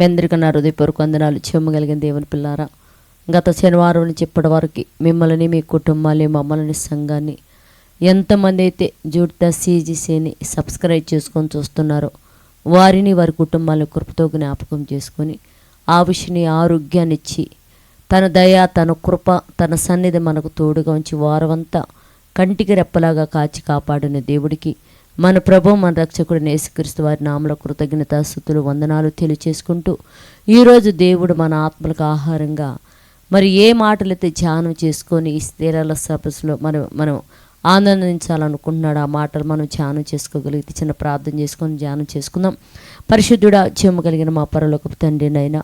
మీ అందరికీ నా హృదయపూర్వక వందనాలు. చెమ్మగలిగిన దేవుని పిల్లారా గత శనివారం నుంచి ఇప్పటి వరకు మిమ్మల్ని మీ కుటుంబాన్ని మమ్మల్ని సంఘాన్ని ఎంతమంది అయితే జూడ్తా సీజీసీని సబ్స్క్రైబ్ చేసుకొని చూస్తున్నారో వారిని వారి కుటుంబాలను కృపతో జ్ఞాపకం చేసుకొని ఆవిషిని ఆరోగ్యాన్ని ఇచ్చి తన దయ తన కృప తన సన్నిధి మనకు తోడుగా ఉంచి వారమంతా కంటికి రెప్పలాగా కాచి కాపాడిన దేవుడికి మన ప్రభు మన రక్షకుడు నేసుక్రీస్తు వారి నామల కృతజ్ఞత స్థుతులు వందనాలు తెలియచేసుకుంటూ ఈరోజు దేవుడు మన ఆత్మలకు ఆహారంగా మరి ఏ మాటలైతే ధ్యానం చేసుకొని ఈ స్థిరాల సరస్సులో మనం మనం ఆనందించాలనుకుంటున్నాడు ఆ మాటలు మనం ధ్యానం చేసుకోగలిగితే చిన్న ప్రార్థన చేసుకొని ధ్యానం చేసుకుందాం. పరిశుద్ధుడా చెమ్మ కలిగిన మా పరలోకపు తండ్రినైనా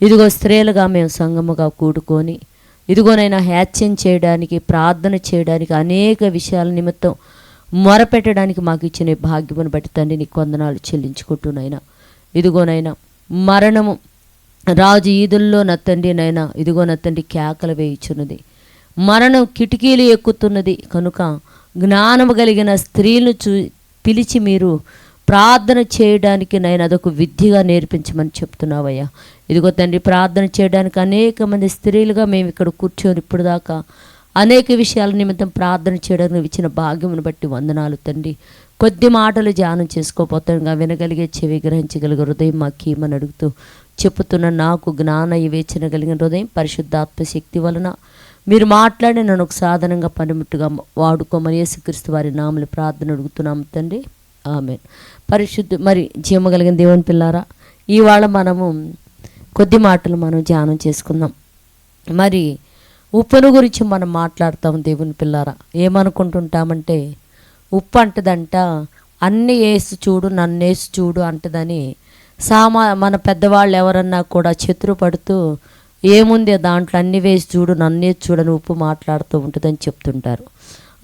ఇదిగో స్త్రీలుగా మేము సంగముగా కూడుకొని ఇదిగోనైనా హ్యాచ్యం చేయడానికి ప్రార్థన చేయడానికి అనేక విషయాల నిమిత్తం మొరపెట్టడానికి మాకు ఇచ్చిన భాగ్యమును బట్టి తండ్రి నీకు వందనాలు చెల్లించుకుంటున్నాయినా. ఇదిగోనైనా మరణము రాజు ఈదుల్లో నా తండ్రి నైనా ఇదిగో నా తండ్రి కేకలు వేయుచున్నది. మరణం కిటికీలు ఎక్కుతున్నది. కనుక జ్ఞానము కలిగిన స్త్రీలను చూ పిలిచి మీరు ప్రార్థన చేయడానికి నేను అదొక విద్యగా నేర్పించమని చెప్తున్నావయ్యా. ఇదిగో తండ్రి ప్రార్థన చేయడానికి అనేక మంది స్త్రీలుగా మేము ఇక్కడ కూర్చొని ఇప్పుడు దాకా అనేక విషయాల నిమిత్తం ప్రార్థన చేయడానికి ఇచ్చిన భాగ్యమును బట్టి వందనాలు తండ్రి. కొద్ది మాటలు ధ్యానం చేసుకోపోతుండగా వినగలిగే చెవి గ్రహించగలిగే హృదయం మా కీమని అడుగుతూ చెప్పుతున్న నాకు జ్ఞాన వివేచన కలిగిన హృదయం పరిశుద్ధాత్మ శక్తి వలన మీరు మాట్లాడి నన్ను ఒక సాధనంగా పనిముట్టుగా వాడుకోమని యేసుక్రీస్తు వారి నామలు ప్రార్థన అడుగుతున్నాము తండ్రి. ఆమె పరిశుద్ధ మరి జీవ కలిగిన దేవుని పిల్లారా ఇవాళ మనము కొద్ది మాటలు మనం ధ్యానం చేసుకుందాం. మరి ఉప్పును గురించి మనం మాట్లాడతాం దేవుని పిల్లారా. ఏమనుకుంటుంటామంటే ఉప్పు అంటదంట అన్ని వేసి చూడు నన్ను వేసి చూడు అంటదని సామా మన పెద్దవాళ్ళు ఎవరన్నా కూడా చెతురు పడుతూ ఏముంది దాంట్లో అన్ని వేసి చూడు నన్నే చూడని ఉప్పు మాట్లాడుతూ ఉంటుందని చెప్తుంటారు.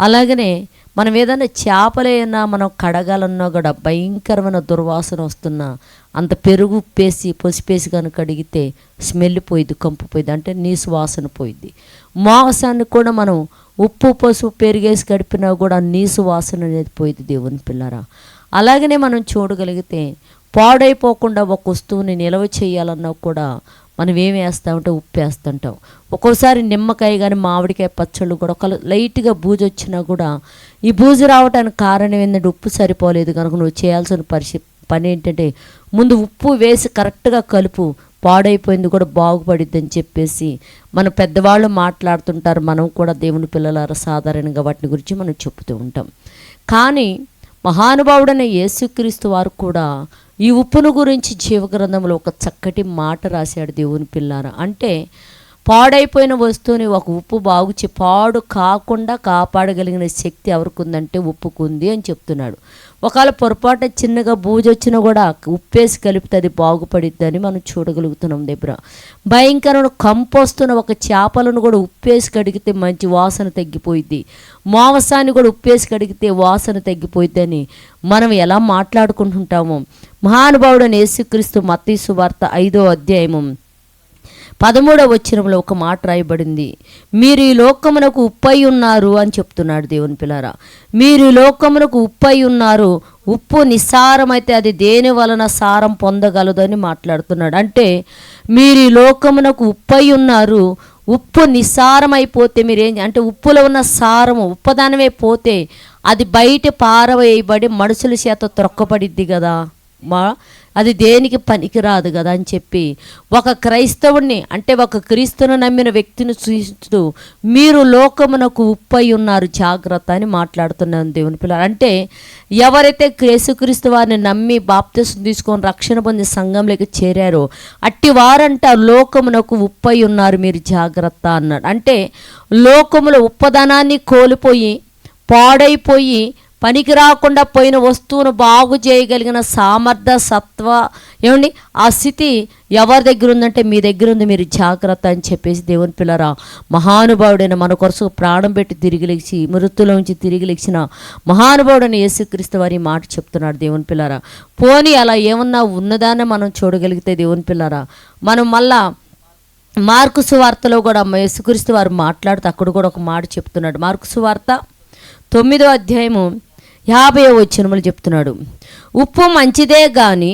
అలాగనే మనం ఏదైనా చేపలైనా మనం కడగాలన్నా కూడా భయంకరమైన దుర్వాసన వస్తున్నా అంత పెరుగు ఉప్పేసి పసిపేసి కనుక కడిగితే స్మెల్ పోయిద్ది కంపు పోయిద్ది అంటే నీసు వాసన పోయిద్ది. మాంసాన్ని కూడా మనం ఉప్పు పసుపు పెరిగేసి గడిపినా కూడా నీసు వాసన అనేది పోయింది దేవుని పిల్లరా. అలాగనే మనం చూడగలిగితే పాడైపోకుండా ఒక వస్తువుని నిల్వ చేయాలన్నా కూడా మనం ఏం వేస్తామంటే ఉప్పు వేస్తుంటాం ఒక్కోసారి నిమ్మకాయ కానీ మామిడికాయ పచ్చళ్ళు కూడా ఒక లైట్గా బూజు వచ్చినా కూడా ఈ బూజు రావడానికి కారణం ఏంటంటే ఉప్పు సరిపోలేదు కనుక నువ్వు చేయాల్సిన పరిస్థితి పని ఏంటంటే ముందు ఉప్పు వేసి కరెక్ట్గా కలుపు. పాడైపోయింది కూడా బాగుపడిద్ది అని చెప్పేసి మన పెద్దవాళ్ళు మాట్లాడుతుంటారు. మనం కూడా దేవుని పిల్లలారా సాధారణంగా వాటిని గురించి మనం చెప్తూ ఉంటాం. కానీ మహానుభావుడైన యేసుక్రీస్తు వారు కూడా ఈ ఉప్పును గురించి జీవగ్రంథంలో ఒక చక్కటి మాట రాశాడు దేవుని పిల్లారా. అంటే పాడైపోయిన వస్తువుని ఒక ఉప్పు బాగుచి పాడు కాకుండా కాపాడగలిగిన శక్తి ఎవరికి ఉందంటే ఉప్పుకుంది అని చెప్తున్నాడు. ఒకవేళ పొరపాటు చిన్నగా బూజ వచ్చినా కూడా ఉప్పేసి కలిపితే అది బాగుపడిద్దని మనం చూడగలుగుతున్నాం దగ్గర భయంకరమైన కంపోస్తున్న ఒక చేపలను కూడా ఉప్పేసి కడిగితే మంచి వాసన తగ్గిపోయిద్ది. మాంసాన్ని కూడా ఉప్పేసి కడిగితే వాసన తగ్గిపోయిద్దని మనం ఎలా మాట్లాడుకుంటుంటామో. మహానుభావుడని యేసుక్రీస్తు మత్తీసు వార్త ఐదో అధ్యాయము. పదమూడవ వచ్చినంలో ఒక మాట రాయబడింది. మీరు ఈ లోకమునకు ఉప్పై ఉన్నారు అని చెప్తున్నాడు దేవుని పిల్లారా. మీరు ఈ లోకమునకు ఉప్పై ఉన్నారు. ఉప్పు నిస్సారమైతే అది దేని వలన సారం పొందగలదని మాట్లాడుతున్నాడు. అంటే మీరు ఈ లోకమునకు ఉప్పై ఉన్నారు. ఉప్పు నిస్సారమైపోతే మీరేం అంటే ఉప్పులో ఉన్న సారము ఉప్పదానమే పోతే అది బయట పారవేయబడి మనుషుల చేత త్రొక్కబడిద్ది కదా. మా అది దేనికి పనికిరాదు కదా అని చెప్పి ఒక క్రైస్తవుణ్ణి అంటే ఒక క్రీస్తును నమ్మిన వ్యక్తిని సూచిస్తూ మీరు లోకమునకు ఉప్పై ఉన్నారు జాగ్రత్త అని మాట్లాడుతున్నాను దేవుని పిల్లలు. అంటే ఎవరైతే క్రేసుక్రీస్తు వారిని నమ్మి బాప్తిసం తీసుకొని రక్షణ పొంది సంఘంలోకి చేరారో అట్టి వారంట లోకమునకు ఉప్పై ఉన్నారు మీరు జాగ్రత్త అన్నాడు. అంటే లోకముల ఉప్పదనాన్ని కోల్పోయి పాడైపోయి పనికి రాకుండా పోయిన వస్తువును బాగు చేయగలిగిన సామర్థ్య సత్వ ఏమండి? ఆ స్థితి ఎవరి దగ్గర ఉందంటే మీ దగ్గర ఉంది మీరు జాగ్రత్త అని చెప్పేసి దేవుని పిల్లరా మహానుభావుడైన మన కొరకు ప్రాణం పెట్టి తిరిగి లేచి మృతులోంచి తిరిగి లేచిన మహానుభావుడైన యేసుక్రీస్తు వారి మాట చెప్తున్నాడు దేవుని పిల్లరా. పోనీ అలా ఏమన్నా ఉన్నదాన్ని మనం చూడగలిగితే దేవుని పిల్లరా మనం మళ్ళా మార్కు సువార్తలో కూడా యేసుక్రీస్తు వారు మాట్లాడుతూ అక్కడ కూడా ఒక మాట చెప్తున్నాడు. మార్కు సువార్త తొమ్మిదో అధ్యాయము యాభై వచ్చినములు చెప్తున్నాడు. ఉప్పు మంచిదే కానీ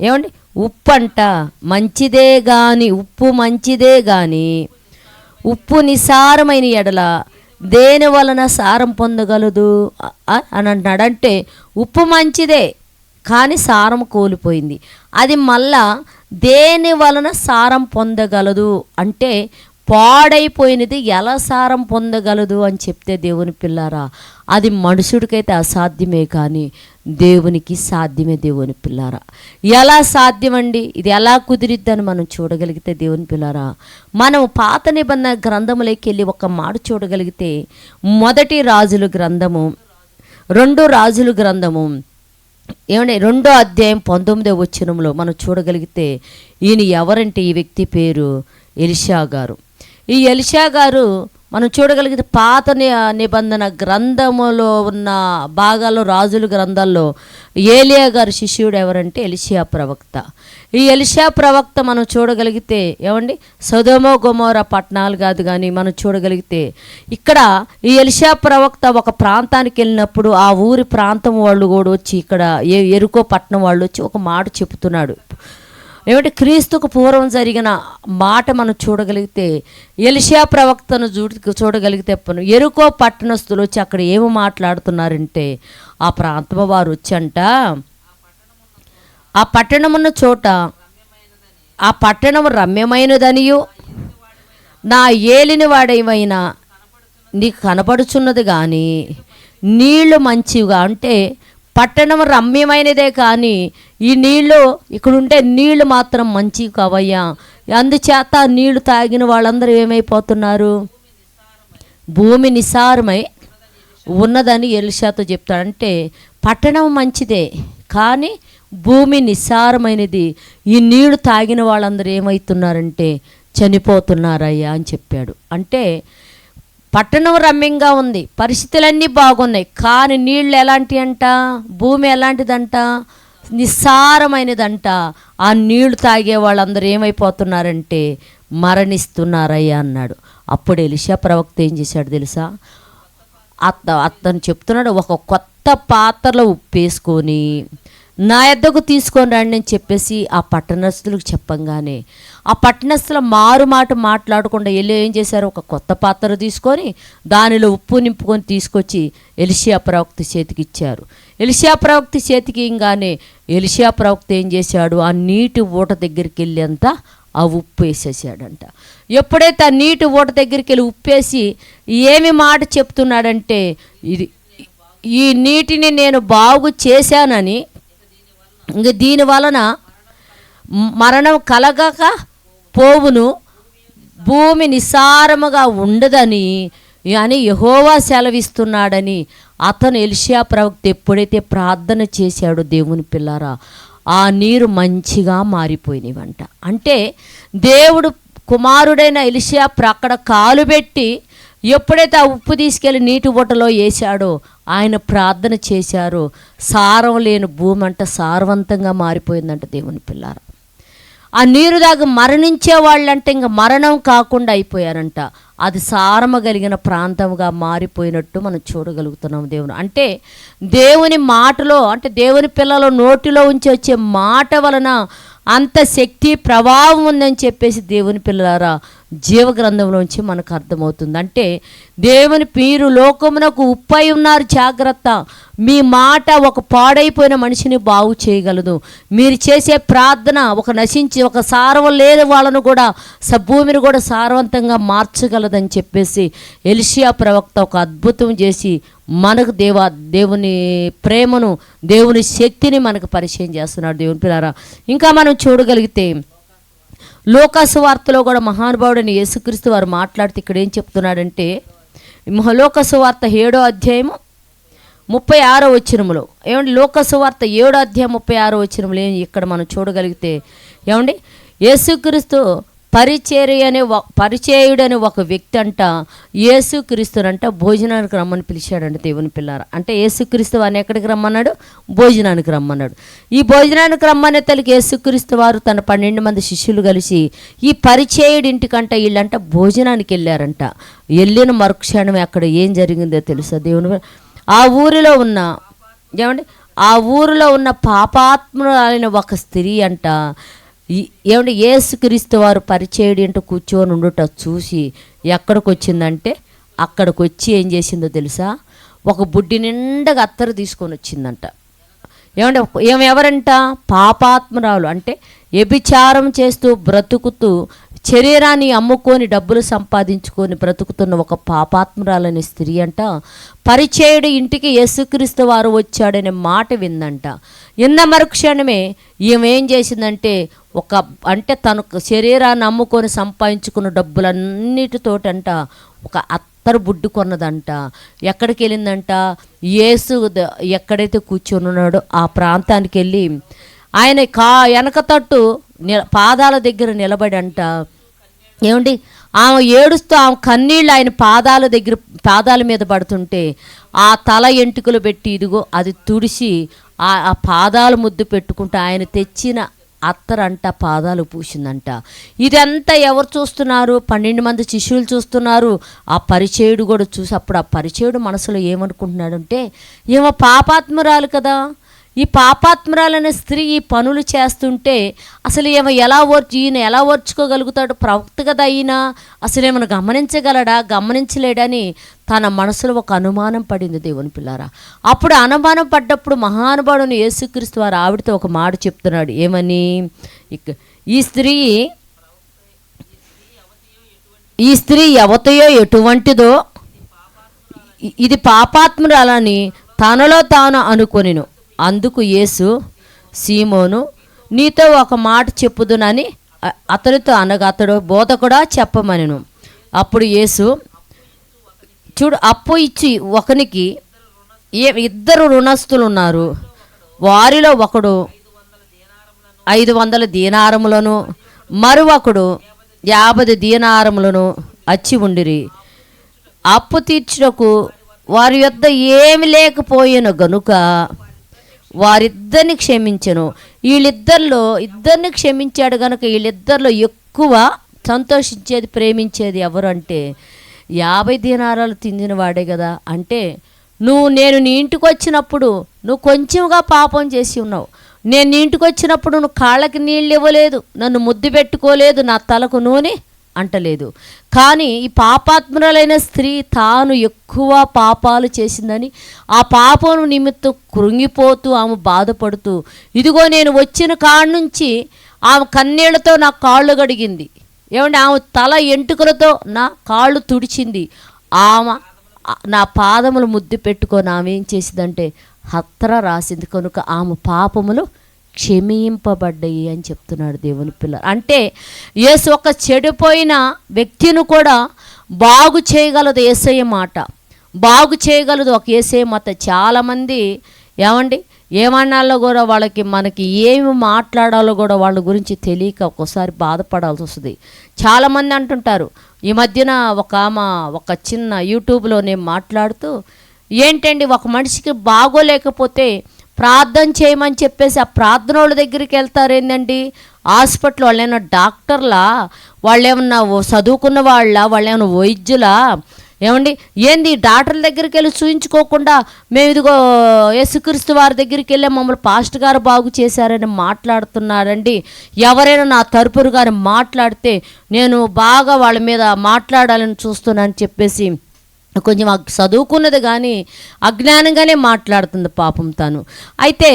ఏమండి? ఉప్పు అంట మంచిదే గాని ఉప్పు మంచిదే గాని ఉప్పు నిసారమైన ఎడల దేని వలన సారం పొందగలదు? అని అంటున్నాడంటే ఉప్పు మంచిదే కానీ సారం కోల్పోయింది. అది మళ్ళా దేని వలన సారం పొందగలదు? అంటే పాడైపోయినది ఎలా సారం పొందగలదు అని చెప్తే దేవుని పిల్లారా అది మనుషుడికైతే అసాధ్యమే కానీ దేవునికి సాధ్యమే దేవుని పిల్లారా. ఎలా సాధ్యమండి? ఇది ఎలా కుదిరిద్దని మనం చూడగలిగితే దేవుని పిల్లారా మనం పాత నిబంధన గ్రంథములోకి వెళ్ళి ఒక మాట చూడగలిగితే మొదటి రాజుల గ్రంథము రెండు రాజుల గ్రంథము ఏమంటే రెండో అధ్యాయం పంతొమ్మిదో వచ్చినంలో మనం చూడగలిగితే ఈయన ఎవరంటే ఈ వ్యక్తి పేరు ఎలిషా గారు. ఈ ఎలిషా గారు మనం చూడగలిగితే పాత నిబంధన గ్రంథములో ఉన్న భాగాల్లో రాజుల గ్రంథాల్లో ఏలియా గారి శిష్యుడు ఎవరంటే ఎలిషియా ప్రవక్త. ఈ ఎలిషా ప్రవక్త మనం చూడగలిగితే ఏమండి? సదోమో గొమోర పట్టణాలు కాదు కానీ మనం చూడగలిగితే ఇక్కడ ఈ ఎలిషా ప్రవక్త ఒక ప్రాంతానికి వెళ్ళినప్పుడు ఆ ఊరి ప్రాంతం వాళ్ళు కూడా వచ్చి ఇక్కడ ఏ ఎరుకో పట్టణం వాళ్ళు వచ్చి ఒక మాట చెప్తున్నాడు. ఏమంటే క్రీస్తుకు పూర్వం జరిగిన మాట మనం చూడగలిగితే ఎలిషియా ప్రవక్తను చూ చూడగలిగితే ఎరుకో పట్టణస్తులు వచ్చి అక్కడ ఏమి మాట్లాడుతున్నారంటే ఆ ప్రాంతం వారు వచ్చంట ఆ పట్టణమున్న చోట ఆ పట్టణము రమ్యమైనదనియు నా ఏలిని వాడేమైనా నీకు కనపడుచున్నది కానీ నీళ్ళు మంచివిగా అంటే పట్టణం రమ్యమైనదే కానీ ఈ నీళ్ళు ఇక్కడుంటే నీళ్ళు మాత్రం మంచి కావయ్యా. అందుచేత నీళ్ళు తాగిన వాళ్ళందరూ ఏమైపోతున్నారు? భూమి నిసారమై ఉన్నదని ఎలిషాతో చెప్తాడంటే పట్టణం మంచిదే కానీ భూమి నిస్సారమైనది ఈ నీళ్ళు తాగిన వాళ్ళందరూ ఏమవుతున్నారంటే చనిపోతున్నారయ్యా అని చెప్పాడు. అంటే పట్టణం రమ్యంగా ఉంది. పరిస్థితులన్నీ బాగున్నాయి. కానీ నీళ్ళు ఎలాంటి అంట? భూమి ఎలాంటిదంట? నిస్సారమైనదంట. ఆ నీళ్ళు తాగే వాళ్ళందరూ ఏమైపోతున్నారంటే మరణిస్తున్నారయ్యా అన్నాడు. అప్పుడు ఎలిషా ప్రవక్త ఏం చేశాడు తెలుసా? అత్త అతను చెప్తున్నాడు ఒక కొత్త పాత్రలో ఉప్పేసుకొని నా ఎద్దకు తీసుకొని రండి అని చెప్పేసి ఆ పట్టణస్తులకు చెప్పంగానే ఆ పట్టణస్తుల మారు మాట మాట్లాడకుండా వెళ్ళి ఏం చేశారు? ఒక కొత్త పాత్ర తీసుకొని దానిలో ఉప్పు నింపుకొని తీసుకొచ్చి ఎలిషియా ప్రవక్త చేతికి ఇచ్చారు. ఎలిషియా ప్రవక్త చేతికి ఇంగానే ఎలిషియా ప్రవక్త ఏం చేశాడు? ఆ నీటి ఊట దగ్గరికి వెళ్ళేంత ఆ ఉప్పు వేసేసాడంట. ఎప్పుడైతే ఆ నీటి ఊట దగ్గరికి వెళ్ళి ఉప్పేసి ఏమి మాట చెప్తున్నాడంటే ఇది ఈ నీటిని నేను బాగు చేశానని ఇంక దీని వలన మరణం కలగక పోవును భూమి నిస్సారముగా ఉండదని అని యహోవా సెలవిస్తున్నాడని అతను ఎలిషియా ప్రవక్త ఎప్పుడైతే ప్రార్థన చేశాడో దేవుని పిల్లారా ఆ నీరు మంచిగా మారిపోయినవంట. అంటే దేవుడు కుమారుడైన ఎలిషియా ప్ర- అక్కడ కాలు పెట్టి ఎప్పుడైతే ఆ ఉప్పు తీసుకెళ్ళి నీటి బుట్టలో వేశాడో ఆయన ప్రార్థన చేశారో. సారం లేని భూమి అంట సారవంతంగా మారిపోయిందంట దేవుని పిల్లారా. ఆ నీరు దాకా మరణించే వాళ్ళంటే ఇంకా మరణం కాకుండా అయిపోయారంట. అది సారమ కలిగిన ప్రాంతంగా మారిపోయినట్టు మనం చూడగలుగుతున్నాం దేవుని. అంటే దేవుని మాటలో అంటే దేవుని పిల్లల నోటిలో ఉంచి వచ్చే మాట వలన అంత శక్తి ప్రభావం ఉందని చెప్పేసి దేవుని పిల్లలారా జీవగ్రంథంలోంచి మనకు అర్థమవుతుంది. అంటే దేవుని మీరు లోకమునకు ఉప్పై ఉన్నారు జాగ్రత్త. మీ మాట ఒక పాడైపోయిన మనిషిని బాగు చేయగలదు. మీరు చేసే ప్రార్థన ఒక నశించి ఒక సారవం లేని వాళ్ళను కూడా స భూమిని కూడా సారవంతంగా మార్చగలదని చెప్పేసి ఎలిషియా ప్రవక్త ఒక అద్భుతం చేసి మనకు దేవ దేవుని ప్రేమను దేవుని శక్తిని మనకు పరిచయం చేస్తున్నాడు దేవుని పిల్లారా. ఇంకా మనం చూడగలిగితే లోకాసు వార్తలో కూడా మహానుభావుడైన యేసుక్రీస్తు వారు మాట్లాడితే ఇక్కడ ఏం చెప్తున్నాడంటే లోకసు వార్త ఏడో అధ్యాయము ముప్పై ఆరో వచ్చినములో ఏమండి లోకసు వార్త ఏడో అధ్యాయం ముప్పై ఆరో వచ్చినములు ఏం ఇక్కడ మనం చూడగలిగితే ఏమండి యేసుక్రీస్తు పరిచేరి అనే ఒక ఒక వ్యక్తి అంట యేసుక్రీస్తునంట భోజనానికి రమ్మని పిలిచాడంట దేవుని పిల్లార. అంటే యేసుక్రీస్తు వారిని ఎక్కడికి రమ్మన్నాడు? భోజనానికి రమ్మన్నాడు. ఈ భోజనానికి రమ్మనే తల్లికి యేసుక్రీస్తు వారు తన పన్నెండు మంది శిష్యులు కలిసి ఈ పరిచయుడి ఇంటికంట వీళ్ళంట భోజనానికి వెళ్ళారంట. వెళ్ళిన మరుక్షణమే అక్కడ ఏం జరిగిందో తెలుసా దేవుని ఆ ఊరిలో ఉన్న ఏమండి? ఆ ఊరిలో ఉన్న పాపాత్మురాలైన ఒక స్త్రీ అంట ఏమంటే ఏసుక్రీస్తు వారు పరిచయుడు అంటూ కూర్చొని ఉండుట చూసి ఎక్కడికి వచ్చిందంటే అక్కడికి వచ్చి ఏం చేసిందో తెలుసా? ఒక బుడ్డి నిండగా అత్తరు తీసుకొని వచ్చిందంట. ఏమంటే ఏమి ఎవరంట పాపాత్మరాలు. అంటే వ్యభిచారం చేస్తూ బ్రతుకుతూ శరీరాన్ని అమ్ముకొని డబ్బులు సంపాదించుకొని బ్రతుకుతున్న ఒక పాపాత్మరాలనే స్త్రీ అంట పరిచయుడు ఇంటికి యేసుక్రీస్తు వారు వచ్చాడనే మాట విందంట. విన్న మరుక్షణమే ఈమె ఏం చేసిందంటే ఒక అంటే తన శరీరాన్ని అమ్ముకొని సంపాదించుకున్న డబ్బులన్నిటితోటంట ఒక అత్తరు బుడ్డు కొన్నదంట. ఎక్కడికి వెళ్ళిందంట యేసు ఎక్కడైతే కూర్చొని ఉన్నాడో ఆ ప్రాంతానికి వెళ్ళి ఆయన కా వెనక తట్టు పాదాల దగ్గర నిలబడి అంట ఏమండి? ఆమె ఏడుస్తూ ఆమె కన్నీళ్ళు ఆయన పాదాల దగ్గర పాదాల మీద పడుతుంటే ఆ తల ఎంటుకలు పెట్టి ఇదిగో అది తుడిసి ఆ ఆ పాదాలు ముద్దు పెట్టుకుంటూ ఆయన తెచ్చిన అత్తరంట పాదాలు పూసిందంట. ఇదంతా ఎవరు చూస్తున్నారు? పన్నెండు మంది శిష్యులు చూస్తున్నారు. ఆ పరిచయుడు కూడా చూసి అప్పుడు ఆ పరిచయుడు మనసులో ఏమనుకుంటున్నాడంటే ఏమో పాపాత్మురాలు కదా. ఈ పాపాత్మరాలనే స్త్రీ ఈ పనులు చేస్తుంటే అసలు ఏమో ఎలా ఓర్చు ఈయన ఎలా ఓర్చుకోగలుగుతాడు? ప్రవక్త కదా ఈయన. అసలు ఏమైనా గమనించగలడా? గమనించలేడని తన మనసులో ఒక అనుమానం పడింది దేవుని పిల్లారా. అప్పుడు అనుమానం పడ్డప్పుడు మహానుభావుని యేసుక్రీస్తు వారు ఆవిడతో ఒక మాట చెప్తున్నాడు. ఏమని? ఈ స్త్రీ ఈ స్త్రీ ఎవతయో ఎటువంటిదో ఇది పాపాత్మురాలని తనలో తాను అనుకొనిను. అందుకు యేసు సీమోను నీతో ఒక మాట చెప్పుదునని అతనితో అనగా అతడు బోధ కూడా చెప్పమనిను. అప్పుడు యేసు చూడు అప్పు ఇచ్చి ఒకనికి ఏ ఇద్దరు రుణస్థులు ఉన్నారు వారిలో ఒకడు ఐదు వందల దీనారములను మరొకడు యాభై దీనారములను అచ్చి ఉండిరి. అప్పు తీర్చుటకు వారి యొద్ద ఏమి లేకపోయిన గనుక వారిద్దరిని క్షమించను. వీళ్ళిద్దరిలో ఇద్దరిని క్షమించాడు గనుక వీళ్ళిద్దరిలో ఎక్కువ సంతోషించేది ప్రేమించేది ఎవరు అంటే యాభై దీనారాలు తిందిన వాడే కదా. అంటే నువ్వు నేను నీ ఇంటికి వచ్చినప్పుడు నువ్వు కొంచెంగా పాపం చేసి ఉన్నావు. నేను నీ ఇంటికి వచ్చినప్పుడు నువ్వు కాళ్ళకి నీళ్ళు ఇవ్వలేదు నన్ను ముద్దు పెట్టుకోలేదు నా తలకు నూనె అంటలేదు. కానీ ఈ పాపాత్మరాలైన స్త్రీ తాను ఎక్కువ పాపాలు చేసిందని ఆ పాపం నిమిత్తం కృంగిపోతూ ఆమె బాధపడుతూ ఇదిగో నేను వచ్చిన కాడ నుంచి ఆమె కన్నీళ్ళతో నా కాళ్ళు గడిగింది ఏమంటే ఆమె తల ఎంటుకలతో నా కాళ్ళు తుడిచింది. ఆమె నా పాదములు ముద్దు పెట్టుకొని ఆమె ఏం చేసిందంటే హత్ర రాసింది. కనుక ఆమె పాపములు క్షమింపబడ్డాయి అని చెప్తున్నాడు దేవుని పిల్ల. అంటే యేసు ఒక చెడిపోయిన వ్యక్తిని కూడా బాగు చేయగలదు ఏసయ్య మాట. బాగు చేయగలదు ఒక ఏసయ్య మాట. చాలామంది ఏమండి ఏమన్నాలో కూడా వాళ్ళకి మనకి ఏమి మాట్లాడాలో కూడా వాళ్ళ గురించి తెలియక ఒక్కోసారి బాధపడాల్సి వస్తుంది. చాలామంది అంటుంటారు ఈ మధ్యన ఒక ఆమె ఒక చిన్న యూట్యూబ్లో నేను మాట్లాడుతూ ఏంటండి ఒక మనిషికి బాగోలేకపోతే ప్రార్థన చేయమని చెప్పేసి ఆ ప్రార్థన వాళ్ళ దగ్గరికి వెళ్తారేందండి హాస్పిటల్ వాళ్ళు ఏమైనా డాక్టర్లా? వాళ్ళు ఏమన్నా చదువుకున్న వాళ్ళ? వాళ్ళు ఏమైనా వైద్యులా? ఏమండి? ఏంది డాక్టర్ల దగ్గరికి వెళ్ళి చూయించుకోకుండా మేము ఇదిగో యేసుక్రీస్తు వారి దగ్గరికి వెళ్ళి మమ్మల్ని పాస్ట్ గారు బాగు చేశారని మాట్లాడుతున్నారండి. ఎవరైనా నా తరపురు గారు మాట్లాడితే నేను బాగా వాళ్ళ మీద మాట్లాడాలని చూస్తున్నానని చెప్పేసి కొంచెం చదువుకున్నది కానీ అజ్ఞానంగానే మాట్లాడుతుంది పాపం తను. అయితే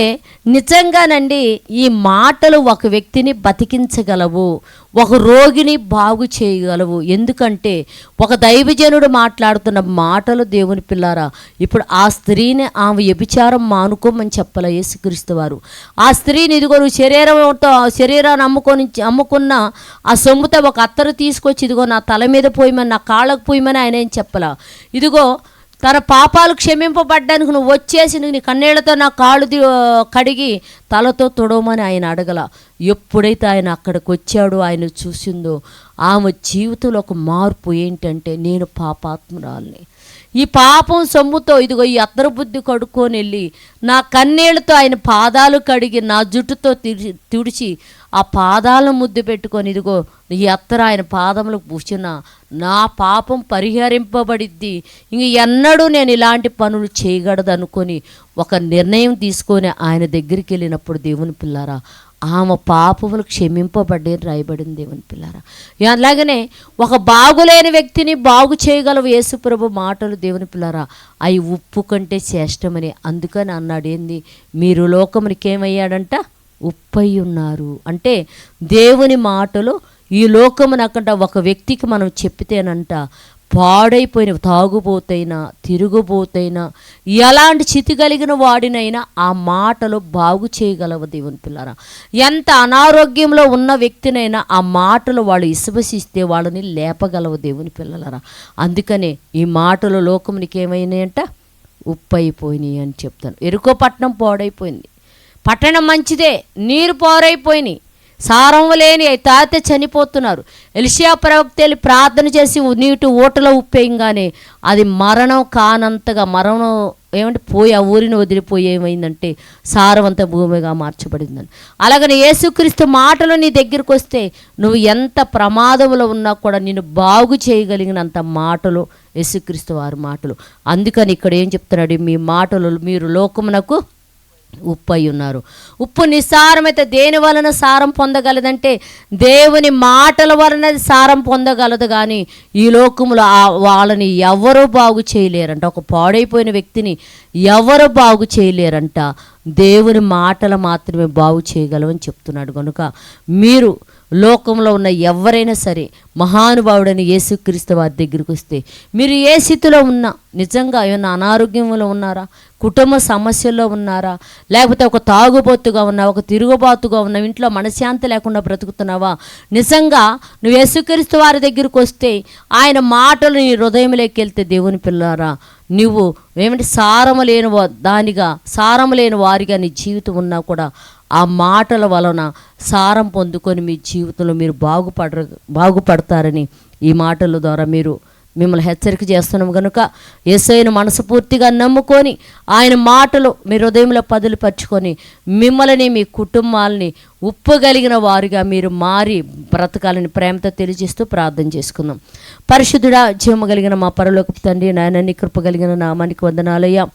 నిజంగానండి ఈ మాటలు ఒక వ్యక్తిని బతికించగలవు. ఒక రోగిని బాగు చేయగలవు. ఎందుకంటే ఒక దైవజనుడు మాట్లాడుతున్న మాటలు దేవుని పిల్లారా ఇప్పుడు ఆ స్త్రీని ఆమె వ్యభిచారం మానుకోమని చెప్పలే యేసుక్రీస్తు వారు. ఆ స్త్రీని ఇదిగో నువ్వు శరీరంతో శరీరాన్ని అమ్ముకొని అమ్ముకున్న ఆ సొమ్ముతో ఒక అత్తరు తీసుకొచ్చి ఇదిగో నా తల మీద పోయమని నా కాళ్ళకు పోయమని ఆయన ఏం చెప్పలా? ఇదిగో తన పాపాలు క్షమింపబడ్డానికి నువ్వు వచ్చేసి నీ కన్నీళ్ళతో నా కాళ్ళు కడిగి తలతో తొడవమని ఆయన అడగల. ఎప్పుడైతే ఆయన అక్కడికి వచ్చాడో ఆయన చూసిందో ఆమె జీవితంలో ఒక మార్పు ఏంటంటే నేను పాపాత్మురాల్ని. ఈ పాపం సొమ్ముతో ఇదిగో ఈ అత్తరు బుద్ధి కడుక్కొని వెళ్ళి నా కన్నీళ్ళతో ఆయన పాదాలు కడిగి నా జుట్టుతో తిడిచి తుడిచి ఆ పాదాలను ముద్దు పెట్టుకొని ఇదిగో నీ అత్తర ఆయన పాదములకు పూసిన నా పాపం పరిహరింపబడిద్ది. ఇంక ఎన్నడూ నేను ఇలాంటి పనులు చేయగలదు అనుకొని ఒక నిర్ణయం తీసుకొని ఆయన దగ్గరికి వెళ్ళినప్పుడు దేవుని పిల్లారా ఆమె పాపములు క్షమింపబడ్డే రాయబడింది దేవుని పిల్లారా. అలాగనే ఒక బాగులేని వ్యక్తిని బాగు చేయగలవు యేసుప్రభు మాటలు దేవుని పిల్లారా. అవి ఉప్పు కంటే శ్రేష్టమని అందుకని అన్నాడు. ఏంది? మీరు లోకమునికి ఏమయ్యాడంట ఉప్పై ఉన్నారు అంటే దేవుని మాటలు ఈ లోకమునకంట ఒక వ్యక్తికి మనం చెప్తేనంట పాడైపోయిన తాగుబోతైనా తిరుగుబోతైనా ఎలాంటి చితి కలిగిన వాడినైనా ఆ మాటలు బాగు చేయగలవు దేవుని పిల్లరా. ఎంత అనారోగ్యంలో ఉన్న వ్యక్తినైనా ఆ మాటలు వాళ్ళు విశ్వసిస్తే వాళ్ళని లేపగలవు దేవుని పిల్లలరా. అందుకనే ఈ మాటలు లోకమునికి ఏమైనాయంట? ఉప్పు అయిపోయినాయి అని చెప్తాను. ఎరుకోపట్నం పాడైపోయింది. పట్టణం మంచిదే నీరు పారైపోయినాయి సారం లేని తాత చనిపోతున్నారు. ఎలిషియా ప్రవక్త వెళ్ళి ప్రార్థన చేసి నీటి ఊటలో ఉప్పేయంగానే అది మరణం కానంతగా మరణం ఏమంటే పోయి ఆ ఊరిని వదిలిపోయి ఏమైందంటే సారవంత భూమిగా మార్చబడిందని. అలాగని యేసుక్రీస్తు మాటలు నీ దగ్గరికి వస్తే నువ్వు ఎంత ప్రమాదంలో ఉన్నా కూడా నిన్ను బాగు చేయగలిగినంత మాటలు యేసుక్రీస్తు వారి మాటలు. అందుకని ఇక్కడ ఏం చెప్తున్నాడు? మీ మాటలు మీరు లోకమునకు ఉప్పు అయి ఉన్నారు ఉప్పు నిస్సారమైతే దేని వలన సారం పొందగలదంటే దేవుని మాటల వలన సారం పొందగలదు కానీ ఈ లోకంలో ఆ- వాళ్ళని ఎవరు బాగు చేయలేరంట. ఒక పాడైపోయిన వ్యక్తిని ఎవరు బాగు చేయలేరంట. దేవుని మాటలు మాత్రమే బాగు చేయగలవని చెప్తున్నాడు. కనుక మీరు లోకంలో ఉన్న ఎవరైనా సరే మహానుభావుడని యేసుక్రీస్తు వారి దగ్గరికి వస్తే మీరు ఏ స్థితిలో ఉన్నా నిజంగా ఏమైనా అనారోగ్యంలో ఉన్నారా? కుటుంబ సమస్యల్లో ఉన్నారా? లేకపోతే ఒక తాగుబోతుగా ఉన్నా ఒక తిరుగుబాతుగా ఉన్నా ఇంట్లో మనశ్శాంతి లేకుండా బ్రతుకుతున్నావా? నిజంగా నువ్వు యేసుక్రీస్తు వారి దగ్గరికి వస్తే ఆయన మాటలు నీ హృదయంలోకి వెళ్తే దేవుని పిల్లారా నువ్వు ఏమంటే సారము లేని దానిగా సారము లేని వారిగా నీ జీవితం ఉన్నా కూడా ఆ మాటల వలన సారం పొందుకొని మీ జీవితంలో మీరు బాగుపడ బాగుపడతారని ఈ మాటల ద్వారా మీరు మిమ్మల్ని హెచ్చరిక చేస్తున్నాం కనుక ఎస్ఐను మనస్ఫూర్తిగా నమ్ముకొని ఆయన మాటలు మీ హృదయంలో పదులుపరుచుకొని మిమ్మల్ని మీ కుటుంబాలని ఉప్పగలిగిన వారిగా మీరు మారి బ్రతకాలని ప్రేమతో తెలియజేస్తూ ప్రార్థన చేసుకుందాం. పరిశుద్ధుడా జీవము కలిగిన మా పరలోకి తండ్రి నాయన నీ కృప కలిగిన నామానికి వందనాలయ్యా.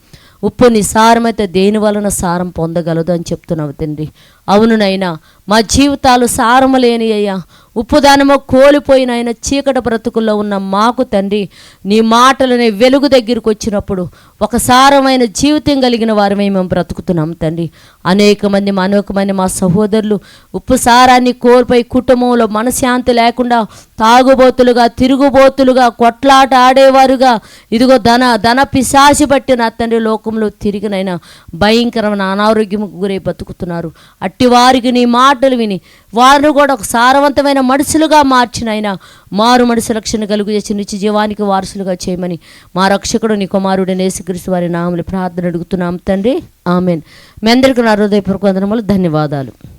ఉప్పు నిసారమైతే దేని వలన సారం పొందగలదు అని చెప్తున్నావు తండ్రి? అవును నైనా మా జీవితాలు సారము లేని అయ్యా ఉప్పుదానము కోల్పోయిన ఆయన చీకటి బ్రతుకుల్లో ఉన్న మాకు తండ్రి నీ మాటలని వెలుగు దగ్గరికి వచ్చినప్పుడు ఒక సారమైన జీవితం కలిగిన వారమే మేము బ్రతుకుతున్నాం తండ్రి. అనేక మంది అనేక మంది మా సహోదరులు ఉప్పు సారాన్ని కోల్పోయి కుటుంబంలో మనశ్శాంతి లేకుండా తాగుబోతులుగా తిరుగుబోతులుగా కొట్లాట ఆడేవారుగా ఇదిగో ధన ధన పిశాసి బట్టి నా తండ్రి లోకంలో తిరిగినైనా భయంకరమైన అనారోగ్యం గురై బతుకుతున్నారు అట్టి వారికి నీ మాటలు విని వారిని కూడా ఒక సారవంతమైన మనుషులుగా మార్చినైనా మారు మనసు రక్షణ కలుగు చేసి నిత్య జీవానికి వారసులుగా చేయమని మా రక్షకుడు నీ కుమారుడు నేసుక్రీస్తు వారి నామని ప్రార్థన అడుగుతున్నాం తండ్రి. ఆమెన్. మీ అందరికీ నా హృదయపూర్వక వందనములు ధన్యవాదాలు.